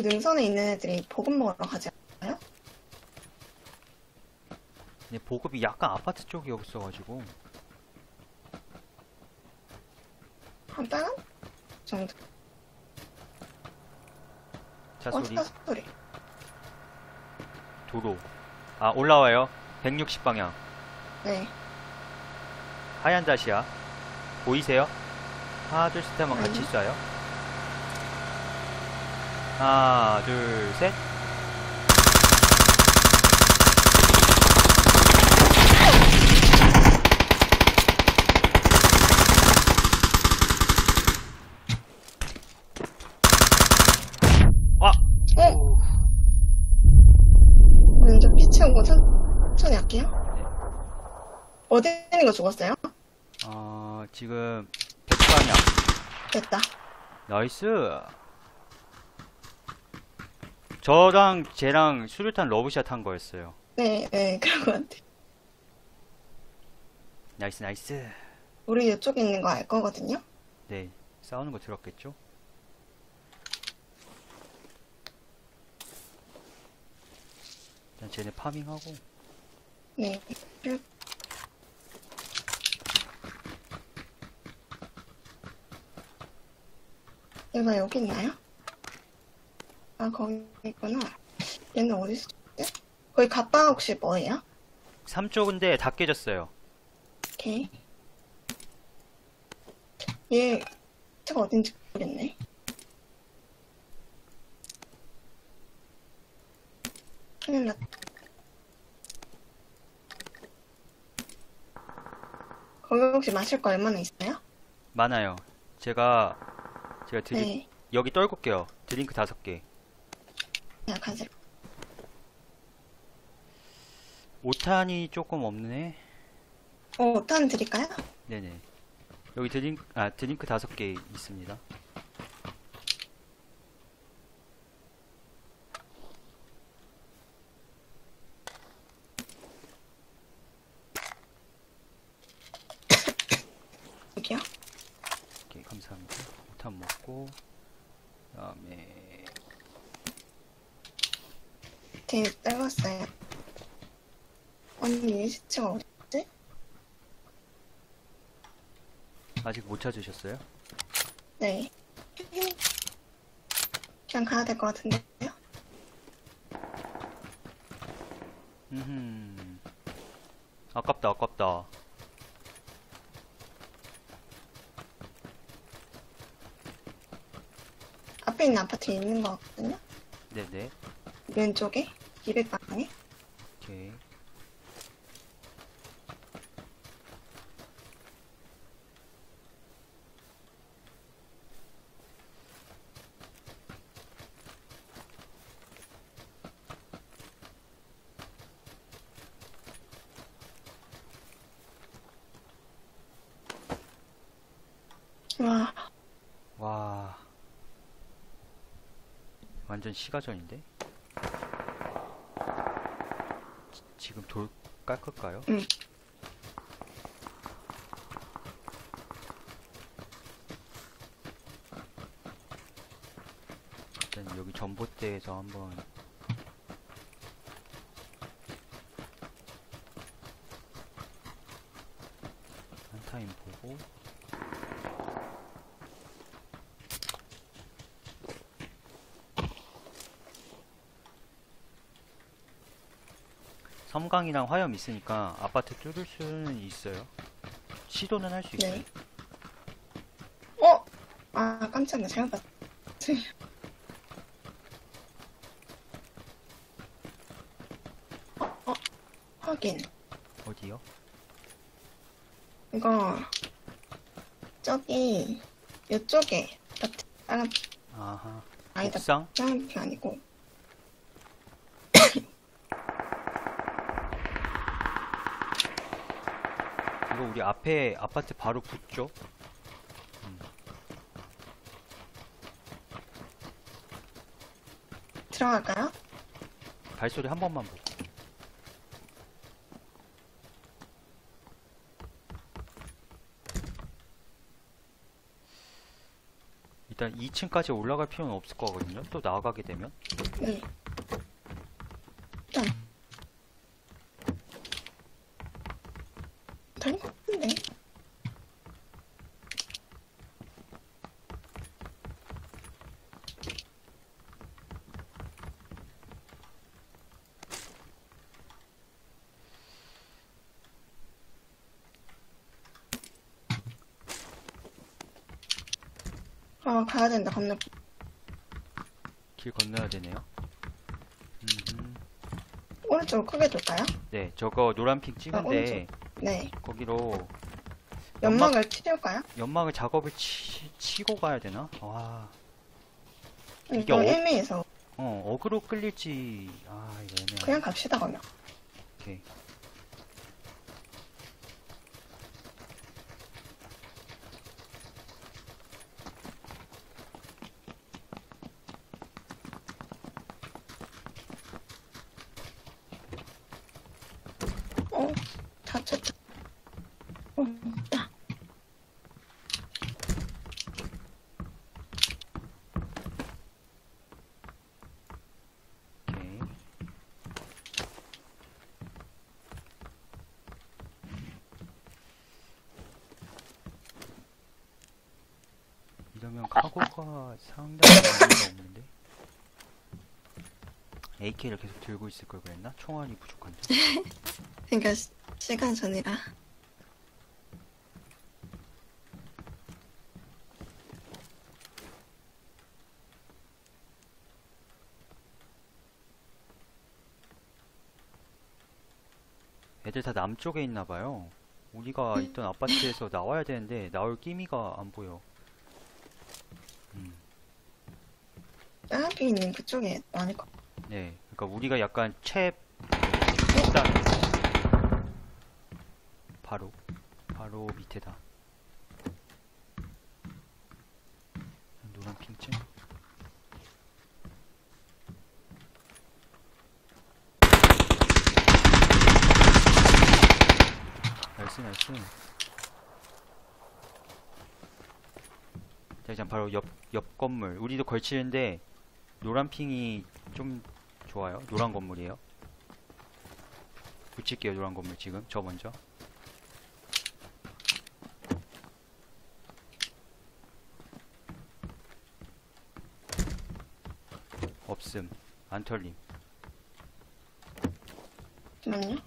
아, 여기 능선에 있는 애들이 보급 먹으러 가지 않아요? 근데 보급이 약간 아파트 쪽이 없어가지고 한 빨간? 정도. 차 어, 소리 차 소리. 도로 아 올라와요 160 방향 네. 하얀 다시야 보이세요? 하나 둘셋 하면 같이 네. 쏴요 하나 둘셋 와! 어? 왼쪽 피 채우고 천, 천천히 할게요. 네. 어디 있는 거 죽었어요? 어, 지금 100방향 됐다. 나이스 저랑 쟤랑 수류탄 러브샷 한 거였어요 네, 네, 그런 것 같아. 나이스 나이스 우리 이쪽에 있는 거 알 거거든요? 네 싸우는 거 들었겠죠? 일단 쟤네 파밍하고 네. 얘가 여기 있나요? 아, 거기 있구나. 얘는 어디서 죽지? 거기 갑바 혹시 뭐예요? 3쪽인데 다 깨졌어요 오케이. 얘, 차가 어딘지 모르겠네. 큰일 났다. 거기 혹시 마실 거 얼마나 있어요? 많아요 제가 제가 드링 네. 여기 떨굴게요 드링크 다섯 개 그냥. 5탄이 조금 없네 어, 탄 드릴까요? 네네 여기 드링크 아 드링크 다섯 개 있습니다 여기요? 오케이 감사합니다 5탄 먹고 그다음에 되게 짧았어요. 언니, 얘 시체가 어딨지? 아직 못 찾으셨어요? 네. 그냥 가야 될 것 같은데요? 음 아깝다 아깝다 앞에 있는 아파트에 있는 것 같거든요? 네네 왼쪽에? 200방에? 오케이. 와, 와. 완전 시가전인데 지- 지금 돌 깎을까요? 응. 일단 여기 전봇대에서 한번 한 타임 보고 섬광이랑 화염 있으니까 아파트 뚫을 수는 있어요. 시도는 할 수 있어요. 네. 어? 아, 깜짝이야. 잘못 봤어. 어, 어, 확인. 어디요? 이거, 저기, 이쪽에, 아하. 아니다, 옥상? 아니고, 이거 우리 앞에 아파트 바로 붙죠? 들어갈까요? 발소리 한 번만 보고. 일단 2층까지 올라갈 필요는 없을 거거든요. 또 나가게 되면. 네. 일단. 다른 것 같은데. 아, 가야 된다, 건너. 길 건너야 되네요. 음, 오른쪽으로 크게 돌까요? 네, 저거 노란핑 찍은데 네. 거기로 연막을 치울까요? 연막을 작업을 치, 치고 가야 되나? 와, 이게 이거 어- 애매해서 어, 어그로 끌릴지, 아, 이거 애매하네. 그냥 갑시다 그러면 오케이. 어 어 있다 오케이. 이러면 카고가 상당히 의미가 없는데? AK를 계속 들고 있을 걸 그랬나? 총알이 부족한데. 그러니까 시- 시간 전이라 애들 다 남쪽에 있나 봐요. 우리가 있던 아파트에서 나와야 되는데 나올 끼미가 안 보여. 음, 따라비 있는 그쪽에 많을 거 네. 그러니까 우리가 약간 최 일단 바로 바로 밑에다. 노란 핑층. 나이스 나이스. 자, 그냥 바로 옆, 옆 건물. 우리도 걸치는데, 노란 핑이 좀 좋아요. 노란 건물이에요. 붙일게요, 노란 건물 지금. 저 먼저. 없음. 안 털림. 잠깐만요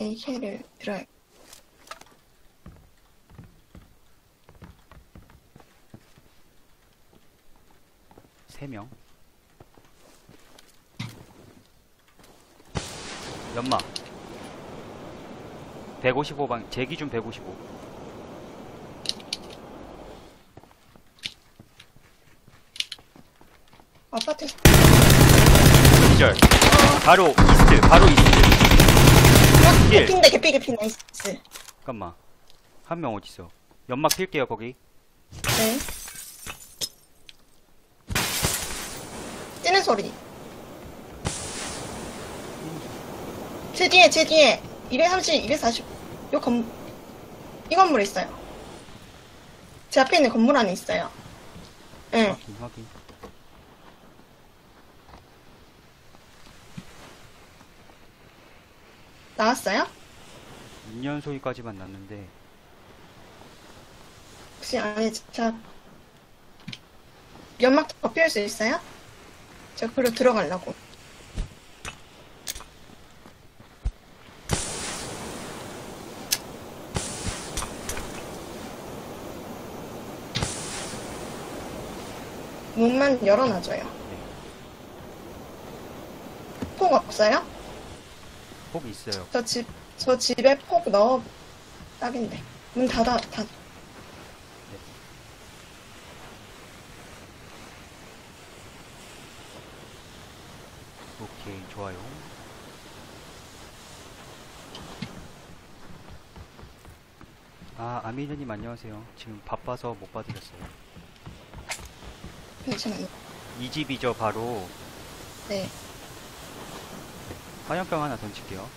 AK를 들어야 세명 연막. 155방, 제 기준 155. 아파트 기절. 바로 이스트, 바로 이스트. 길. 개피인데 개피 개피 나이스 잠깐만. 한 명 어딨어? 연막 필게요, 거기. 네 뛰는 소리 제 뒤에 제 뒤에. 230, 240 요 건, 이 건물에 있어요. 제 앞에 있는 건물 안에 있어요. 응 확인, 확인. 나왔어요? 2년 소위까지만 났는데, 혹시 안에 자 연막 더 피울 수 있어요? 저 그로 들어가려고 문만 열어놔줘요 폭 없어요? 폭 있어요. 저 집, 저 집에 폭 넣어 딱인데 문 닫아 닫 오케이, 좋아요. 아, 아미르님 안녕하세요. 지금 바빠서 못 받으셨어요. 괜찮아요 이 집이죠, 바로. 네. 화염병 하나 던질게요.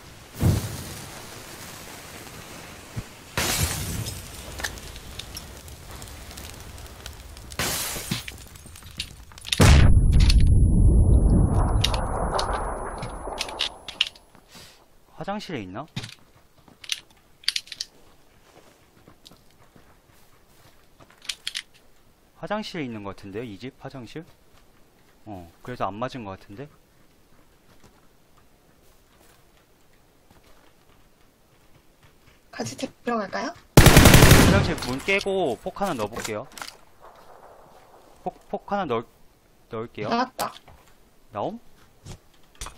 화장실에 있나? 화장실에 있는 것 같은데요? 이 집 화장실? 어, 그래서 안 맞은 것 같은데? 같이 들어갈까요? 화장실 문 깨고 폭 하나 넣어볼게요. 폭, 폭 하나 넣을, 넣을게요. 나왔다. 나옴?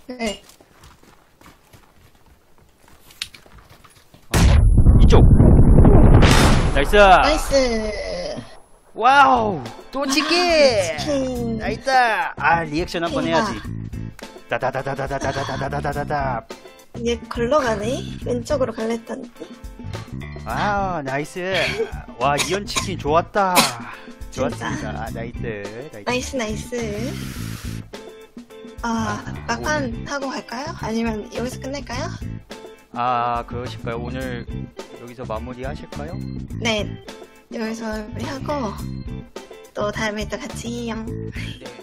네. 이쪽! 나이스! 나이스. 와우! 또 치킨! 치킨. 나이스! 아, 리액션 한번. 해야지. 다다다다다다다다다다다다다. 얘 걸러가네? 왼쪽으로 갈랬더니. 아, 나이스. 와, 이연 치킨 좋았다. 좋았습니다. 아, 나이스. 나이스. 나이스, 나이스. 아, 막판 하고 갈까요? 아니면 여기서 끝낼까요? 아, 그러실까요? 오늘 여기서 마무리 하실까요? 네. 여기서 우리 하고, 또 다음에 또 같이 해요. 네.